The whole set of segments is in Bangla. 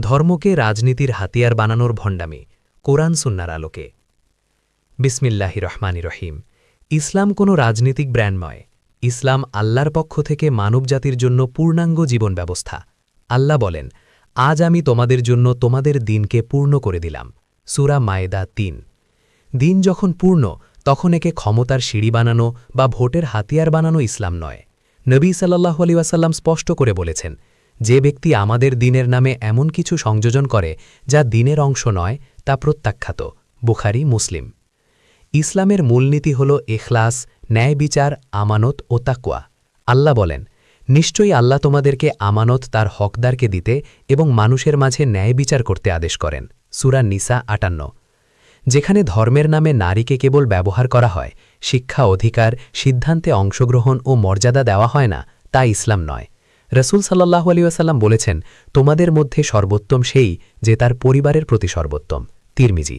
ধর্মকে রাজনীতির হাতিয়ার বানানোর ভণ্ডামি, কোরআন সুন্নার আলোকে। বিসমিল্লাহি রহমানি রহিম। ইসলাম কোনো রাজনীতিক ব্র্যান্ড নয়। ইসলাম আল্লাহর পক্ষ থেকে মানবজাতির জন্য পূর্ণাঙ্গ জীবন ব্যবস্থা। আল্লাহ বলেন, আজ আমি তোমাদের জন্য তোমাদের দিনকে পূর্ণ করে দিলাম। সুরা মায়েদা তিন। দিন যখন পূর্ণ, তখন একে ক্ষমতার সিঁড়ি বানানো বা ভোটের হাতিয়ার বানানো ইসলাম নয়। নবী সাল্লাহ আলী স্পষ্ট করে বলেছেন যে ব্যক্তি আমাদের দিনের নামে এমন কিছু সংযোজন করে, যা দিনের অংশ নয়, তা প্রত্যাখ্যাত। বুখারি, মুসলিম। ইসলামের মূলনীতি হল এখলাস, ন্যায় বিচার, আমানত ও তাকুয়া আল্লাহ বলেন, নিশ্চয়ই আল্লাহ তোমাদেরকে আমানত তার হকদারকে দিতে এবং মানুষের মাঝে ন্যায় বিচার করতে আদেশ করেন। সুরা নিসা আটান্ন। যেখানে ধর্মের নামে নারীকে কেবল ব্যবহার করা হয়, শিক্ষা, অধিকার, সিদ্ধান্তে অংশগ্রহণ ও মর্যাদা দেওয়া হয় না, তা ইসলাম নয়। রসুল সাল্লাহ আলিউসাল্লাম বলেছেন, তোমাদের মধ্যে সর্বোত্তম সেই যে তার পরিবারের প্রতি সর্বোত্তম। তিরমিজি,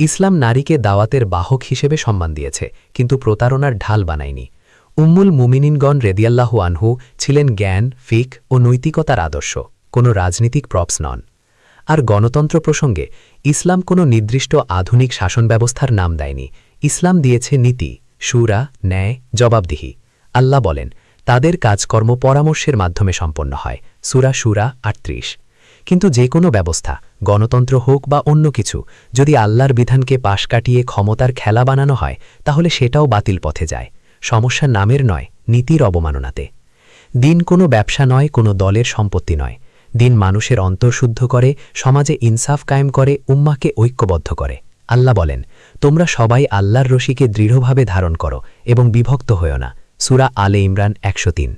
ইসলাম নারীকে দাওয়াতের বাহক হিসেবে সম্মান দিয়েছে, কিন্তু প্রতারণার ঢাল বানায়নি। উম্মুল মুমিনিনগণ রেদিয়াল্লাহু আনহু ছিলেন জ্ঞান, ফিক ও নৈতিকতার আদর্শ, কোনো রাজনীতিক প্রপস নন। আর গণতন্ত্র প্রসঙ্গে, ইসলাম কোনো নির্দিষ্ট আধুনিক শাসন ব্যবস্থার নাম দেয়নি। ইসলাম দিয়েছে নীতি, সুরা, ন্যায়, জবাবদিহি। আল্লাহ বলেন তাদের কাজকর্ম পরামর্শের মাধ্যমে সম্পন্ন হয়। সুরা সুরা আটত্রিশ। কিন্তু যে কোনো ব্যবস্থা, গণতন্ত্র হোক বা অন্য কিছু, যদি আল্লাহর বিধানকে পাশ কাটিয়ে ক্ষমতার খেলা বানানো হয়, তাহলে সেটাও বাতিল পথে যায়। সমস্যা নামের নয়, নীতির অবমাননাতে। দিন কোনো ব্যবসা নয়, কোনো দলের সম্পত্তি নয়। দিন মানুষের অন্তর্শুদ্ধ করে, সমাজে ইনসাফ কায়েম করে, উম্মাকে ঐক্যবদ্ধ করে। আল্লাহ বলেন, তোমরা সবাই আল্লাহর রশিকে দৃঢ়ভাবে ধারণ করো এবং বিভক্ত হয়েও না। সুরা আলে ইমরান একশো তিন।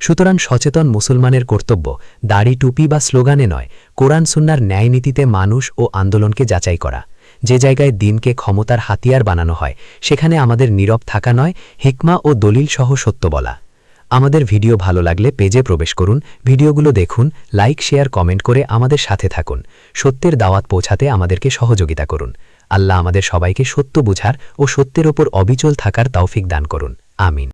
সুতরাং সচেতন মুসলমানের কর্তব্য দাড়ি টুপি বা স্লোগানে নয়, কোরআন সুন্নার ন্যায়নীতিতে মানুষ ও আন্দোলনকে যাচাই করা। যে জায়গায় দিনকে ক্ষমতার হাতিয়ার বানানো হয়, সেখানে আমাদের নীরব থাকা নয়, হিকমা ও দলিল সহ সত্য বলা। আমাদের ভিডিও ভালো লাগলে পেজে প্রবেশ করুন, ভিডিওগুলো দেখুন, লাইক, শেয়ার, কমেন্ট করে আমাদের সাথে থাকুন। সত্যের দাওয়াত পৌঁছাতে আমাদেরকে সহযোগিতা করুন। আল্লাহ আমাদের সবাইকে সত্য বুঝার ও সত্যের ওপর অবিচল থাকার তৌফিক দান করুন। আমিন।